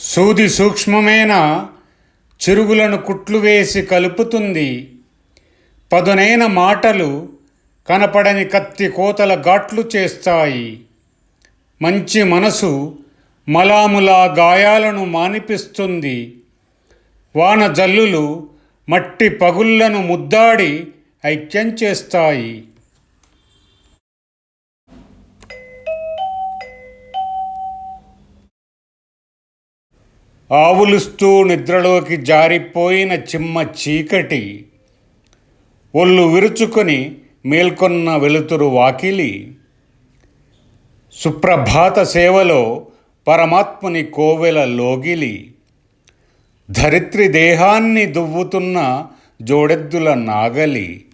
సూది సూక్ష్మమైన చిరుగులను కుట్లు వేసి కలుపుతుంది. పదునైన మాటలు కనపడని కత్తి కోతల ఘాట్లు చేస్తాయి. మంచి మనసు మలాములా గాయాలను మానిపిస్తుంది. వాన జల్లులు మట్టి పగుళ్ళను ముద్దాడి ఐక్యం చేస్తాయి. ఆవులుస్తూ నిద్రలోకి జారిపోయిన చిమ్మ చీకటి. ఒళ్ళు విరుచుకొని మేల్కొన్న వెలుతురు వాకిలి. సుప్రభాత సేవలో పరమాత్ముని కోవెల లోగిలి. ధరిత్రి దేహాన్ని దువ్వుతున్న జోడెద్దుల నాగలి.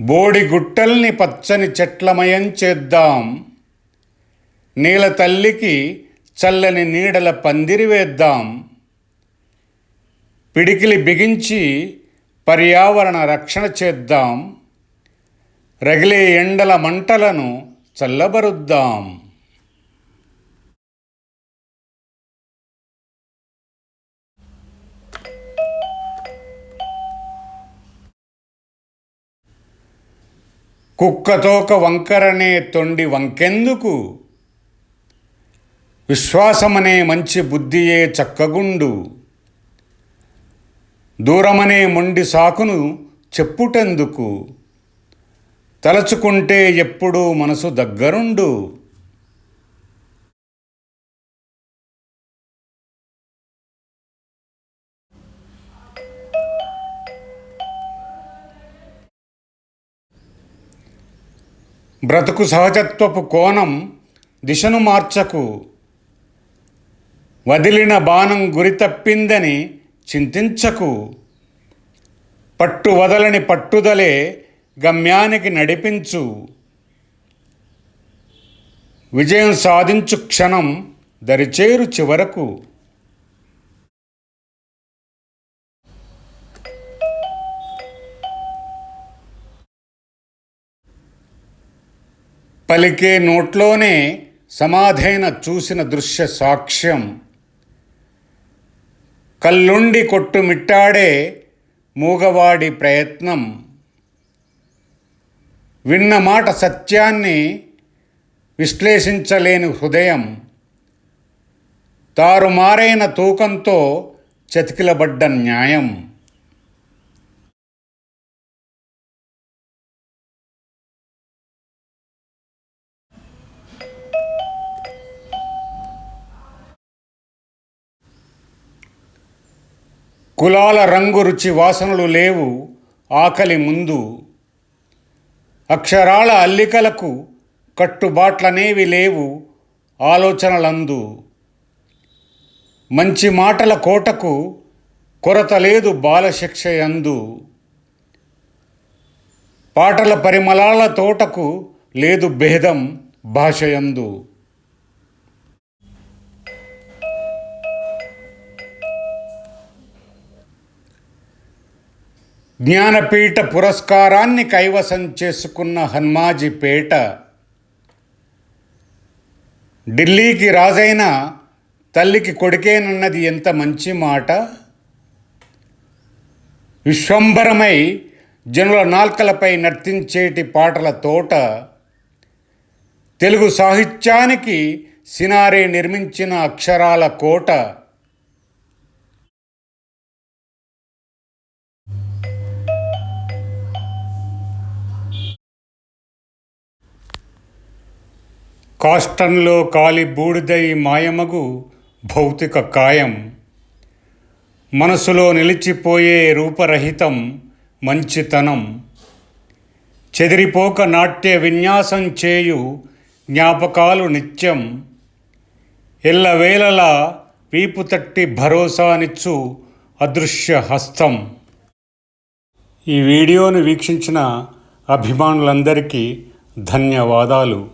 బోడిగుట్టల్ని పచ్చని చెట్లమయం చేద్దాం. నీల తల్లికి చల్లని నీడల పందిరి వేద్దాం. పిడికిలి బిగించి పర్యావరణ రక్షణ చేద్దాం. రగిలే ఎండల మంటలను చల్లబరుద్దాం. కుక్కతోక వంకరనే తొండి వంకెందుకు? విశ్వాసమనే మంచి బుద్ధియే చక్కగుండు. దూరమనే మొండి సాకును చెప్పుటెందుకు? తలచుకుంటే ఎప్పుడూ మనసు దగ్గరుండు. బ్రతుకు సహజత్వపు కోణం దిశను మార్చకు వదిలిన బాణం గురి తప్పిందని చింతించకు. పట్టు వదలని పట్టుదలే గమ్యానికి నడిపించు. విజయం సాధించు క్షణం దరిచేరు చివరకు. పలికే నోట్లోనే సమాధైన చూసిన దృశ్య సాక్ష్యం. కల్లుండి కొట్టుమిట్టాడే మూగవాడి ప్రయత్నం. విన్న మాట సత్యాన్ని విశ్లేషించలేని హృదయం. తారుమారైన తూకంతో చతికిలబడ్డ న్యాయం. కులాల రంగు రుచి వాసనలు లేవు ఆకలి ముందు. అక్షరాల అల్లికలకు కట్టుబాట్లనేవి లేవు ఆలోచనలందు. మంచి మాటల కోటకు కొరత లేదు బాలశిక్షయందు. పాటల పరిమళాల తోటకు లేదు భేదం భాషయందు. జ్ఞానపీఠ పురస్కారాన్ని కైవసం చేసుకున్న హన్మాజీపేట ఢిల్లీకి రాజైన తల్లికి కొడుకేనన్నది ఎంత మంచి మాట? విశ్వంబరమై జనుల నాల్కలపై నర్తించేటి పాటల తోట తెలుగు సాహిత్యానికి సినారే నిర్మించిన అక్షరాల కోట. కాష్టంలో కాలి బూడిదై మాయమగు భౌతిక కాయం. మనసులో నిలిచిపోయే రూపరహితం మంచితనం. చెదిరిపోక నాట్య విన్యాసం చేయు జ్ఞాపకాలు నిత్యం. ఎల్లవేళలా వీపు తట్టి భరోసానిచ్చు అదృశ్య హస్తం. ఈ వీడియోను వీక్షించిన అభిమానులందరికీ ధన్యవాదాలు.